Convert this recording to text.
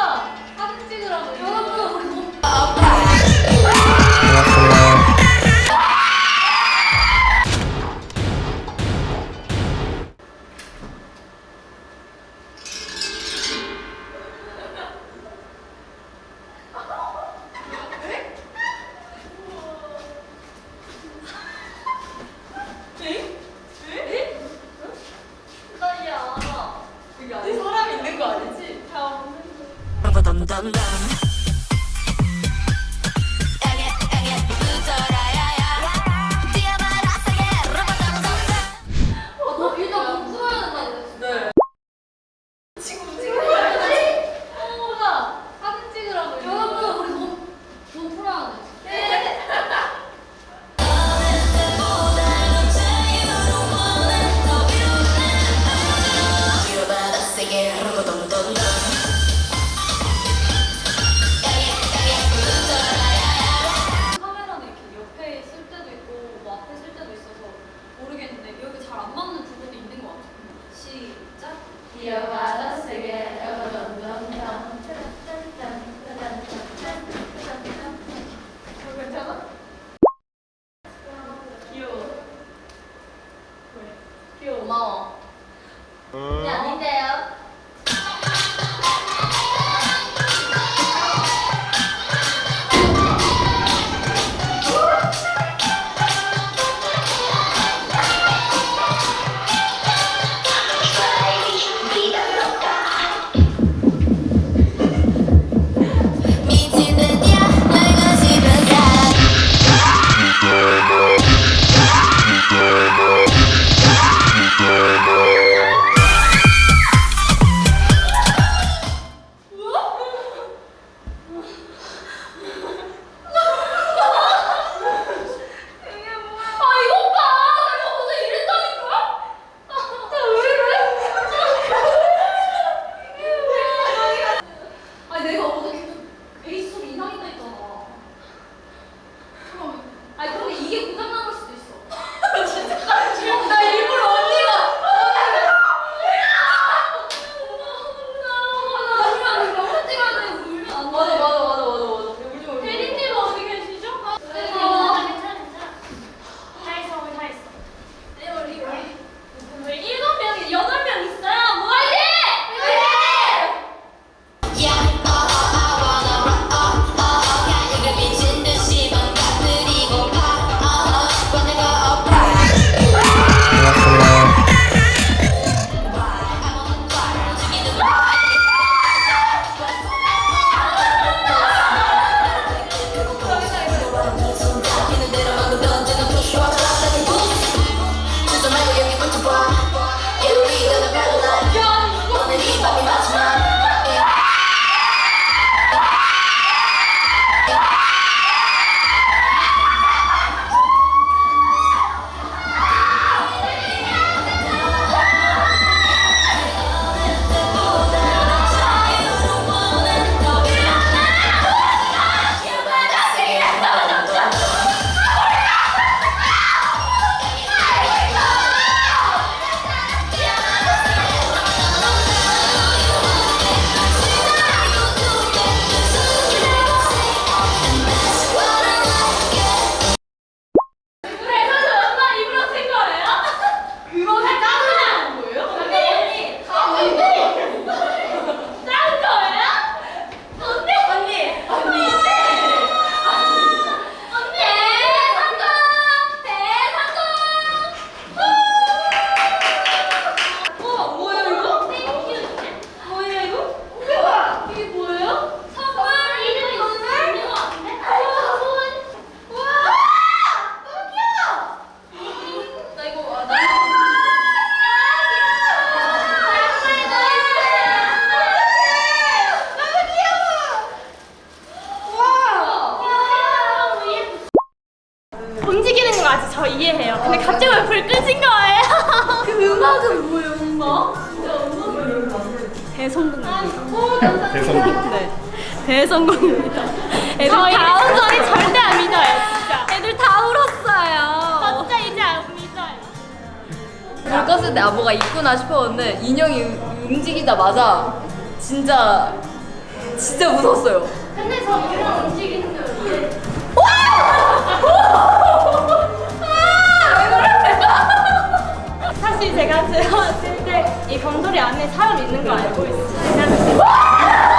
우와! dum dum dum. 뭐야 엄마? 진짜 엄마? 대성공입니다. 대성공. 네. 대성공입니다. 애들 저희 다 다음 저희 절대 안 믿어요 진짜. 애들 다 울었어요. 진짜 이제 안 믿어요. 불 껐을 때 아 뭐가 있구나 싶었는데 인형이 음, 움직이자마자 진짜 진짜 무서웠어요. 근데 저 그냥 움직이는 줄. 와! 러분 우리 만나고 싶었던 별리고 TV에 만나는데 어땠어요?